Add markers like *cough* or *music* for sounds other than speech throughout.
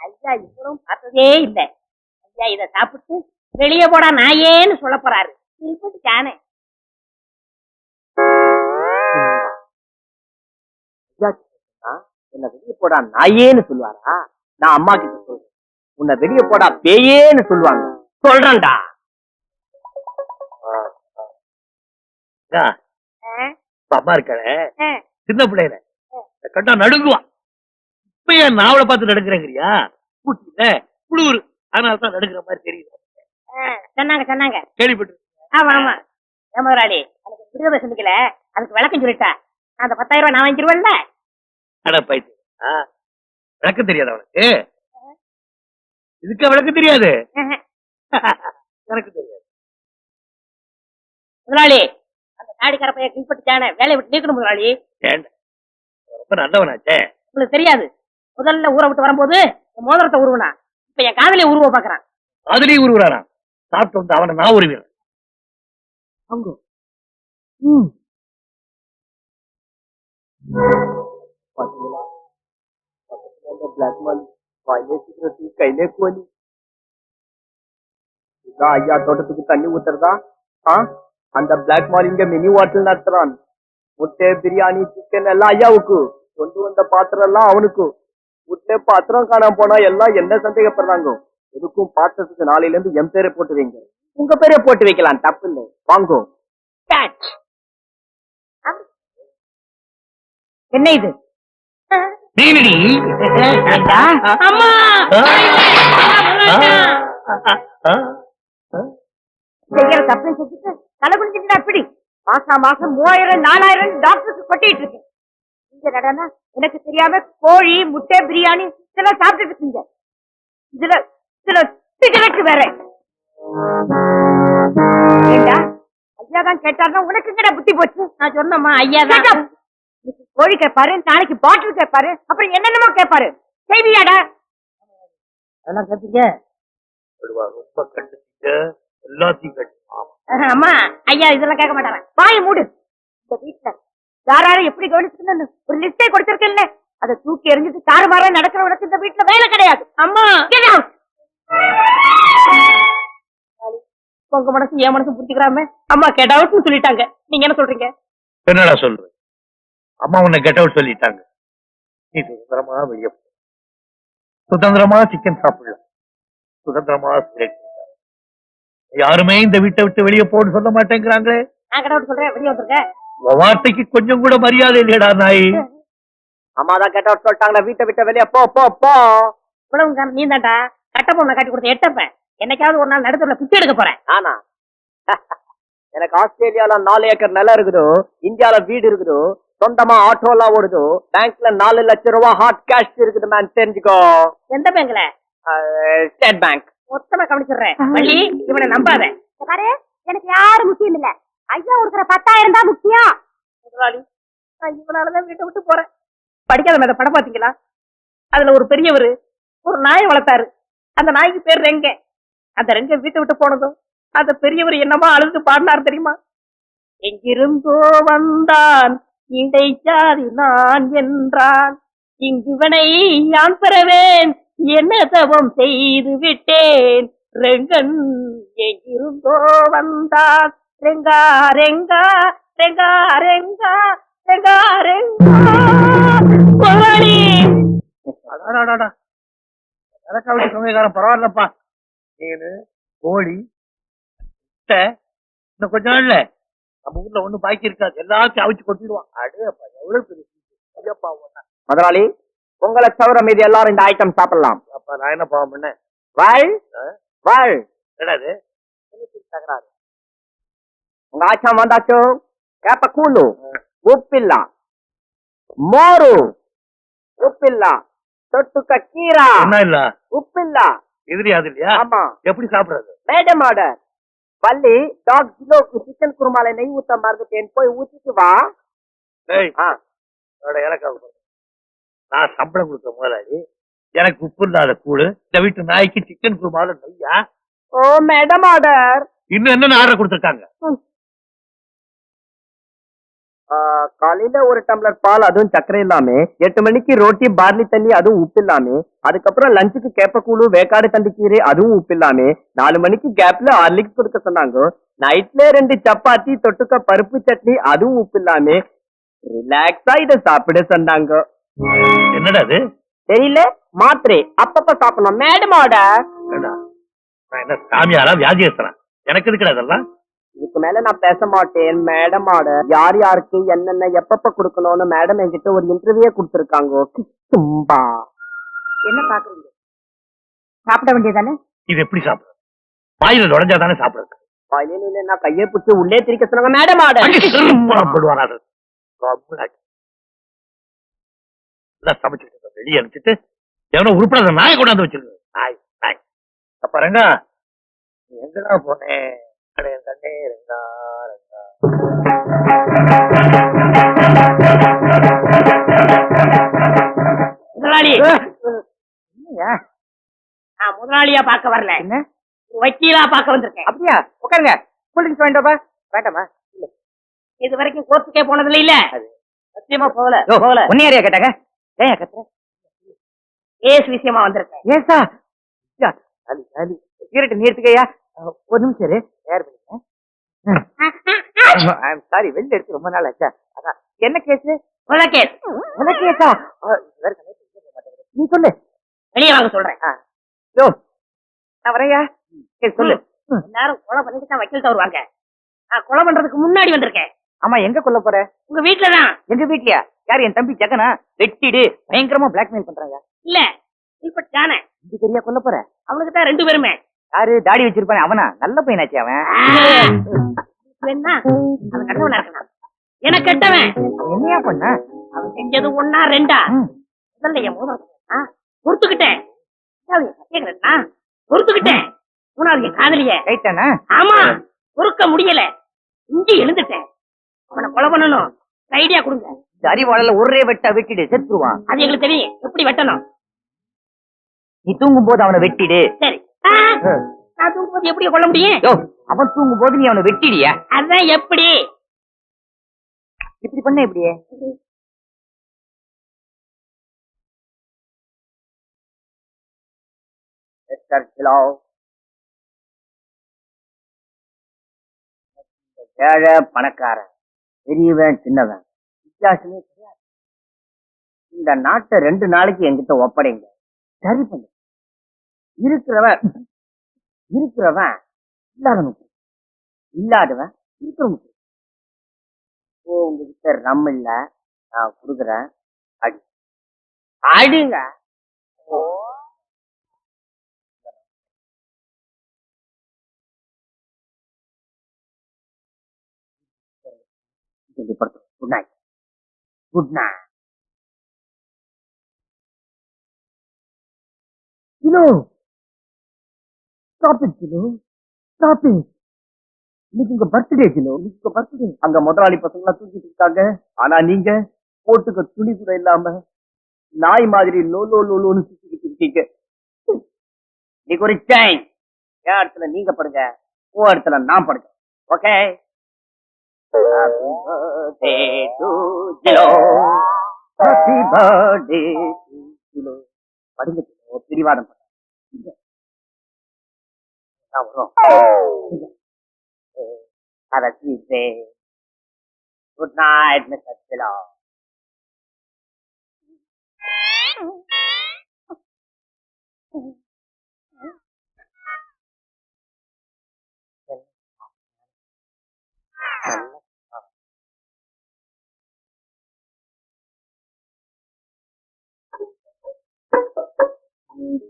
ஐயா இவரும் பார்த்ததே இல்ல. ஐயா இத சாப்பிட்டு வெளியே போடா நாயேன்னு சொல்ல போறாரு. இப்படி தானே. என்ன வெளிய போடா நாயேன்னு சொல்லுவாரா? நான் அம்மா கிட்ட சொல்றேன். உன்னை வெளிய போடா பேயேன்னு சொல்லுவாங்க. சொல்றேன்டா. அம்மா இருக்காளே. சின்ன பிள்ளைல கண்டா நடுங்குவான் இப்ப ஏன் நாவலை பார்த்து நடுங்குறேங்கிறியா? கூட்டில குளிர். அதனால தான் நடுங்குற மாதிரி தெரியுது. சொன்னாங்க சொன்னாங்க. கேள்விப்பட்டு ஆமா ஆமா. முதலாளி எனக்கு விடுதலை சந்திக்கல. அதுக்கு விளக்கம் சொல்லிட்டா. அந்த பத்தாயிரம் ரூபாய் நான் வாங்கிடுவேன்ல அட பைத்தியம். ஆ, விளக்கம் தெரியாது அவனுக்கு இதுக்கு விளக்கம் தெரியாது. எனக்கு தெரியாது. முதலாளி அந்த தாடி கரப்பைய கிழ்பட்டுச்சானே வேலையை விட்டு நீக்கணும் முதலாளி. ரொம்ப நல்லவனாச்சே. உங்களுக்கு தெரியாது. முதல்ல ஊரை விட்டு வரும்போது மோதிரத்தை உருவனா. இப்ப என் காதலிய உருவ பாக்குறான் அதுலயும் உருவுறானா? சாப்பிட்டு வந்து அவனை நான் உருவேன் அங்க. பாத்தீங்களா? பக்கத்துல அந்த பிளாக் மணி வாயிலே கையிலே கோலி இதான் ஐயா தோட்டத்துக்கு தண்ணி ஊத்துறதா? ஆ? அந்த பிளாக் மால் இங்க மினி வாட்டல் நடத்துறான். முட்டை பிரியாணி சிக்கன் எல்லாம் ஐயாவுக்கு. கொண்டு வந்த பாத்திரம் எல்லாம் அவனுக்கு. முட்டை பாத்திரம் காணாம போனா எல்லாம் என்ன சந்தேகப்படுறாங்க? எதுக்கும் பாத்திரத்துக்கு நாளையில இருந்து என் பேரை போட்டு வைங்க. உங்க பேரே போட்டு வைக்கலாம் தப்பு இல்லை. வாங்கோ. என்ன இது? அம்மா? செய்யற தப்பு செஞ்சுட்டு தலை குடிச்சிட்டு அப்படி மாசம் மாசம் மூவாயிரம் நாலாயிரம் டாக்டருக்கு கொட்டிட்டு இருக்கு இந்த நடனா எனக்கு தெரியாம கோழி முட்டை பிரியாணி இதெல்லாம் சாப்பிட்டுட்டு இருக்கீங்க இதுல இதுல சிகரெட் வேற. ஐயா தான் கேட்டாருன்னா உனக்கு எங்கடா புத்தி போச்சு? நான் சொன்னம்மா ஐயா தான். கோழி கேட்பாரு நாளைக்கு பாட்டில் கேட்பாரு அப்புறம் என்னென்னமோ கேட்பாரு செய்வியாடா? அதெல்லாம் கேட்பீங்க சொல்லுவா, ரொம்ப கண்டுட்டீங்க எல்லாத்தையும் கண்டு ஆமா. அம்மா ஐயா இதெல்லாம் கேட்க மாட்டாங்க. வாய் மூடு. இந்த வீட்டுல யாராரும் எப்படி கவனிச்சுக்கணும்னு ஒரு லிஸ்டே கொடுத்திருக்கேன்ல. அதை தூக்கி எறிஞ்சிட்டு தாறுமாறா நடக்கிறவனுக்கு இந்த வீட்டுல வேலை கிடையாது. அம்மா. உங்க மனசு என் மனசு புரிஞ்சுக்கிறாம அம்மா கெட் அவுட்னு சொல்லிட்டாங்க. நீங்க என்ன சொல்றீங்க? என்னடா சொல்ற அம்மா உன்னை கெட் அவுட் சொல்லிட்டாங்க. நீ சுதந்திரமா வெளிய சுதந்திரமா சிக்கன் சாப்பிடலாம் சுதந்திரமா சிகரெட். யாருமே இந்த வீட்டை விட்டு வெளிய போன்னு சொல்ல மாட்டேங்கிறாங்களே. நான் கெட் அவுட் சொல்றேன். வெளியே வந்துருங்க. உன் வார்த்தைக்கு கொஞ்சம் கூட மரியாதை இல்லையடா நாய். அம்மா தான் கேட்ட சொல்லிட்டாங்களா வீட்டை விட்டு வெளியே போ போ போ. இவ்வளவு நீ தான்டா கட்ட பொண்ணை காட்டி கொடுத்த எட்டப்பேன் என்னைக்காவது ஒரு நாள் நடுத்தூர்ல பிச்சை எடுக்க போறேன். நானா *laughs* எனக்கு ஆஸ்திரேலியால நாலு ஏக்கர் நிலம் இருக்குது இந்தியால வீடு இருக்குது சொந்தமா ஆட்டோ எல்லாம் ஓடுது பேங்க்ல நாலு லட்சம் ரூபாய் ஹாட் கேஷ் இருக்குது மேம் தெரிஞ்சுக்கோ. எந்த பேங்க்ல ஸ்டேட் பேங்க் மொத்தமா கவனிச்சிடுறேன். வள்ளி இவனை நம்பாத. பாரு எனக்கு யாரும் முக்கியம் இல்ல. ஐயா கொடுக்குற பத்தாயிரம் தான் முக்கியம். முதலாளி நான் இவனாலதான் வீட்டை விட்டு போறேன். படிக்காத மேத படம் பாத்தீங்களா அதுல ஒரு பெரியவர் ஒரு நாயை வளர்த்தாரு. அந்த நாய்க்கு பேர் ரெங்க. அந்த ரெங்க வீட்டை விட்டு போனதும் அந்த பெரியவர் என்னமா அழுது பாடினார் தெரியுமா? எங்கிருந்தோ வந்தான் இடைச்சாதி நான் என்றான். இங்குவனை யான் பெறவேன்? என்ன தவம் செய்து விட்டேன். ரெங்கன் எங்கிருந்தோ வந்தான். ரெங்கா ரெங்கா ரெங்கா ரெங்கா ரெங்கா ரெங்கா. அவளுக்கு சமயக்காரன் பரவாயில்லப்பா மீனு கோழி இன்னும் கொஞ்ச நாள்ல நம்ம ஊர்ல ஒண்ணும் பாக்கி இருக்காது எல்லாத்தையும் அவிச்சு கொட்டிடுவான். அடே அப்பா எவ்வளவு பெரிய. ஐயப்பா ஒண்ணா முதலாளி உங்களை தவிர மீதி எல்லாரும் இந்த ஐட்டம் சாப்பிடலாம். அப்பா நான் என்ன பாவம் பண்ணேன்? வாழ் இது தகராறு. ગાછા માંદા છો கேப்பக்கூலு உப்பில்லா மோரு உப்பில்லா தொட்டுக்க கீரா இல்ல உப்பில்லா எதிரியா அது இல்லையா ஆமா எப்படி சாப்பிடுறது மேடம் ஆர்டர் பள்ளி டாக் ஜிலோக்கு சிக்கன் குருமால நெய் ஊத்த மறந்துட்டேன் போய் ஊத்திட்டு வா என்னோட இலக்கம் நான் சம்பளம் கொடுத்த முதலாளி எனக்கு உப்பு இல்லாத கூழு இந்த வீட்டு நாய்க்கு சிக்கன் குருமால நெய்யா ஓ மேடம் ஆர்டர் இன்னும் என்னென்ன ஆர்டர் கொடுத்துருக்காங்க காலையில ஒரு டம்ளர் பால் அதுவும் சர்க்கரை இல்லாம எட்டு மணிக்கு ரோட்டி பார்லி தண்ணி அதுவும் உப்பு இல்லாம அதுக்கப்புறம் லஞ்சுக்கு கேப்பக்கூழு வேக்காடு தண்டு கீரை அதுவும் உப்பு இல்லாம நாலு மணிக்கு கேப்ல ஹார்லிக்ஸ் கொடுக்க சொன்னாங்க. நைட்ல ரெண்டு சப்பாத்தி தொட்டுக்க பருப்பு சட்னி அதுவும் உப்பு இல்லாம ரிலாக்ஸா இத சாப்பிட சொன்னாங்க. என்னடா அது தெரியல மாத்திரை அப்பப்ப சாப்பிடணும். மேடமோட என்ன சாமியாரா வியாதியஸ்தனா எனக்கு எதுக்குடா இதெல்லாம்? இதுக்கு மேல நான் பேச மாட்டேன். மேடமோட யார் யாருக்கு என்னென்ன எப்பப்ப கொடுக்கணும்னு மேடம் என்கிட்ட ஒரு இன்டர்வியூ கொடுத்திருக்காங்க. சும்பா என்ன பாக்குறீங்க? சாப்பிட வேண்டியதானே? இது எப்படி சாப்பிடுறது? வாயில நுழைஞ்சா தானே சாப்பிடுறது வயலினில நான் கையை பிடிச்சி உள்ளே திரிக்க சொன்னாங்க மேடம் ஆட. சமைச்சுட்டு. வெளியே அனுப்பிச்சிட்டு எவனோ உருப்படாத நாயை கொண்டாந்து வச்சிருக்கு நாய் நாய். அப்ப எங்கடா போனேன் அட, என் கண்ணே ரங்கா ரங்கா. முதலாளி. நான் முதலாளியா பார்க்க வரல. என்ன? வக்கீலா பார்க்க வந்திருக்கேன். அப்படியா? உட்காருங்க. கூல்ட்ரிங்க்ஸ் வேண்டாமா வேண்டாமா? இது வரைக்கும் கோர்ட்டுக்கே போனதுல இல்ல? சத்தியமா போகல போகல. உன்னையாரியா கேட்டாங்க? ஏன் கத்துற கேஸ் விஷயமா வந்திருக்கேன். ஏசா? சிகரெட் நீர்த்துக்கையா ஒரு நிமிஷம் இரு. தயார் பண்ணிக்கிறேன் சாரி வெளில எடுத்து ரொம்ப நாள் ஆச்சா? அதான் என்ன கேஸ் கொலை கேஸ் என்ன கேஸா நீ சொல்லு. வெளியே வாங்க சொல்றேன். யோ நான் வரையா சரி சொல்லு. எல்லாரும் கொலை பண்ணிட்டு தான் வக்கீல் வருவாங்க நான் கொலை பண்றதுக்கு முன்னாடி வந்திருக்கேன். ஆமா எங்க கொல்ல போற? உங்க வீட்டுல தான். எங்க வீட்லயா? யார் என் தம்பி ஜெகனா? வெட்டிடு. பயங்கரமா பிளாக்மெயில் பண்றாங்க. இல்ல இப்ப தானே இது பெரியா கொல்ல போற? அவனுக்கு தான் ரெண்டு பேருமே. யாரு? தாடி வச்சிருப்பானே அவனா? நல்ல பையனாச்சு அவன். வேணா அவன் கட்டவனா இருக்கான் எனக்கு கெட்டவன். என்னையா பண்ண? அவன் செஞ்சது ஒன்னா ரெண்டா. முதல்ல என் மூணாவது பொறுத்துக்கிட்டேன். என் பொறுத்துக்கிட்டேன். மூணாவது என் காதலிய. ரைட்டானா ஆமா. பொறுக்க முடியல. இஞ்சி எழுந்துட்டேன். அவனை கொலை பண்ணணும். ஐடியா கொடுங்க. இந்த அறிவாளல ஒரே வெட்டா வெட்டிடு செத்துருவான். அது எங்களுக்கு தெரியும். எப்படி வெட்டணும்? நீ தூங்கும் போது அவனை வெட்டிடு. சரி. நான் தூங்கும்போது எப்படி கொல்ல முடியும்? யோ அவன் தூங்கும் போது நீ அவனை வெட்டிடியா. அதான் எப்படி? இப்படி பண்ண இப்படியே ஏழை பணக்காரன் பெரியவன் சின்னவன். வித்தியாசமே கிடையாது. இந்த நாட்டை ரெண்டு நாளைக்கு என்கிட்ட ஒப்படைங்க. சரி பண்ணு. இருக்கிறவன் இருக்கிறவன் இல்லாதவனுக்கு. இல்லாதவன் இருக்கிறவனுக்கு. ஓ உங்ககிட்ட ரம் இல்ல நான் கொடுக்குறேன். அடி. அடிங்க. குட் நைட் குட் நைட் கிலோ ஸ்டாப் இட் கிலோ ஸ்டாப் இட் இன்னைக்கு உங்க பர்த்டே கிலோ இன்னைக்கு உங்க பர்த்டே அங்க முதலாளி பசங்க தூக்கிட்டு இருக்காங்க. ஆனா நீங்க போட்டுக்க துணி கூட இல்லாம நாய் மாதிரி லோ லோ லோ லோன்னு சுத்திக்கிட்டு இருக்கீங்க. இன்னைக்கு ஒரு சேஞ்ச் என் இடத்துல நீங்க படுங்க உன் இடத்துல நான் படுங்க. ஓகே படுங்க பிடிவாதம் பண்ணுங்க 差不多。呃，他的弟子，Good night, Mr. Pillow。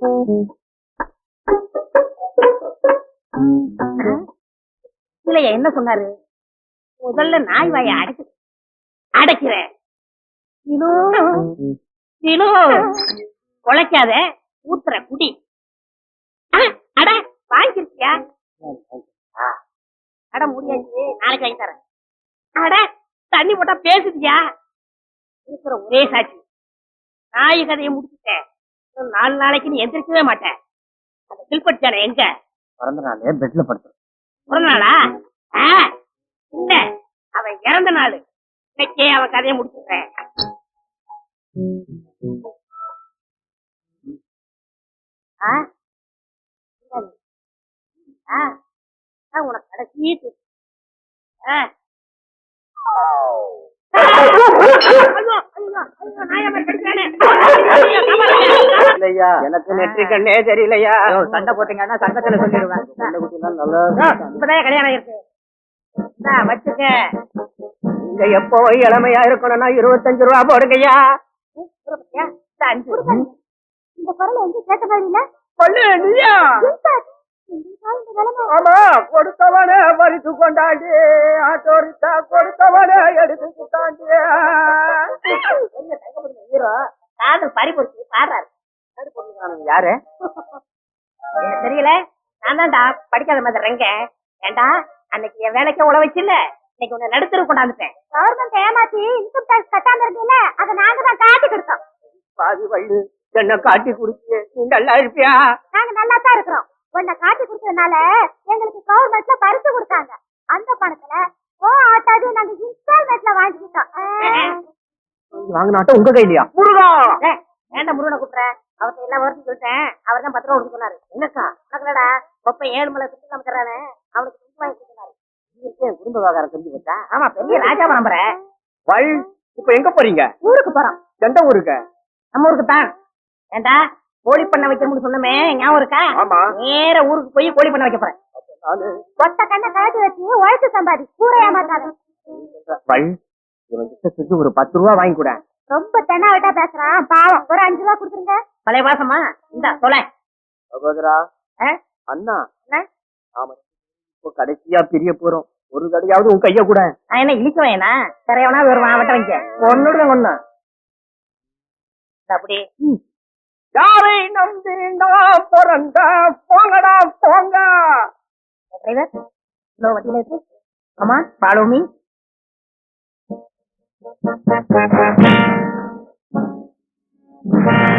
Thank. இல்லையா என்ன சொன்னாரு? முதல்ல நாய் வாய அடைச்சு அடைக்கிறேன். சிலு ஊத்துற குடி. ஆ, அட வாங்கிருக்கியா? அட முடியாச்சு நாளைக்கு வாங்கி தரேன். அட தண்ணி போட்டா பேசுதியா? இருக்கிற ஒரே சாட்சி. நாய் கதையை முடிச்சுட்டேன். நாலு நாளைக்கு நீ எந்திரிக்கவே மாட்டேன் அந்த சில்பட் ஜானை எங்க? பிறந்த நாளே பெட்ல படுத்துறேன் பிறந்த நாளா ஆ, இல்ல அவன் இறந்த நாள் இன்னைக்கே அவன் கதையை முடிச்சுடுறேன் ஆ? ஆ? ஆ, உனக்கு கடைசி து- ஆ. இல்லையா? எனக்கு நெற்றி கண்ணே தெரியலையா? சண்டை போட்டீங்கன்னா சங்கத்துல சொல்லிடுவேன். இப்பதான் கல்யாணம் இருக்கு வச்சுக்க. இங்க எப்போ இளமையா இருக்கணும்னா இருபத்தஞ்சு ரூபா போடுங்கய்யா? இந்த அஞ்சு. இந்த குரல் எங்க கேட்ட மாதிரி இல்ல நீயா? ஆமா கொடுத்தவனே பறித்து கொண்டாண்டி ஆட்டோரித்தா கொடுத்தவனே எடுத்துக்கிட்டாண்டி ஹீரோ? காதல் பறி பொறுத்து பாடுறாரு. யாரு எனக்கு தெரியல? நான் தான்டா படிக்காத மாதிரி ரெங்க ஏண்டா அன்னைக்கு என் வேலைக்கு உழ வச்சில்ல? இன்னைக்கு உன்னை நடுத்தர கொண்டாந்துட்டேன். கவர்மெண்ட் ஏமாத்தி இன்கம் டாக்ஸ் கட்டாம இருந்தீல அதை நாங்க தான் காட்டி கொடுத்தோம். பாதி வள்ளு என்ன காட்டி குடிச்சு நீ நல்லா இருப்பியா? நாங்க நல்லா தான் இருக்கிறோம். உன்னை காட்டி கொடுத்ததுனால எங்களுக்கு கவர்மெண்ட்ல பரிசு கொடுத்தாங்க. அந்த பணத்துல ஓ ஆட்டாது நாங்க இன்ஸ்டால்மெண்ட்ல வாங்கிக்கிட்டோம். வாங்கினாட்டம் உங்க கையிலயா? முருகா! ஏன்டா முருகனை கூட்டுற அவர்கிட்ட எல்லாம் வருஷம் சொல்லிட்டேன். அவர் தான் பத்து ரூபா கொடுக்க சொன்னாரு. என்னக்கா? உனக்குலடா கொப்பை ஏழு மலை சுத்தி நமக்குறானே அவனுக்கு துணி வாங்கி கொடுத்தாரு குடும்ப விவகாரம் செஞ்சு போச்சா ஆமா பெரிய ராஜா பரம்பரை வள் இப்ப எங்க போறீங்க? ஊருக்கு போறோம். எந்த ஊருக்கு? நம்ம ஊருக்கு தான். ஏண்டா? கோழி பண்ண வைக்கணும்னு சொன்னமே ஞாபகம் இருக்கா? ஆமா. நேர ஊருக்கு போய் கோழி பண்ண வைக்க போறேன். ஒத்த கண்ணை கழட்டி வச்சு உழைச்சு சம்பாதி. கூரை ஏமாத்தாத வள் இவன் கிட்ட சொல்லி ஒரு பத்து ரூபா வாங்கி கூட. ரொம்ப தென்னாவட்டா பேசுறான் பாவம். ஒரு அஞ்சு ரூபா கொடுத்துருங்க. பழைய பாசமா இந்த சொல்ல அண்ணா? ஆமா இப்போ கடைசியா பிரிய போறோம். ஒரு தடையாவது உன் கைய கூட. நான் என்ன இழிக்க வேணா கரையவனா வருவான் வட்ட வைக்க. ஒன்னோட ஒண்ணு. அப்படி. யாரை நம்பி நான் பிறந்த? போங்கடா போங்க. டிரைவர் ஸ்லோ வண்டியில இருக்கு. அம்மா ஃபாலோ மீ you.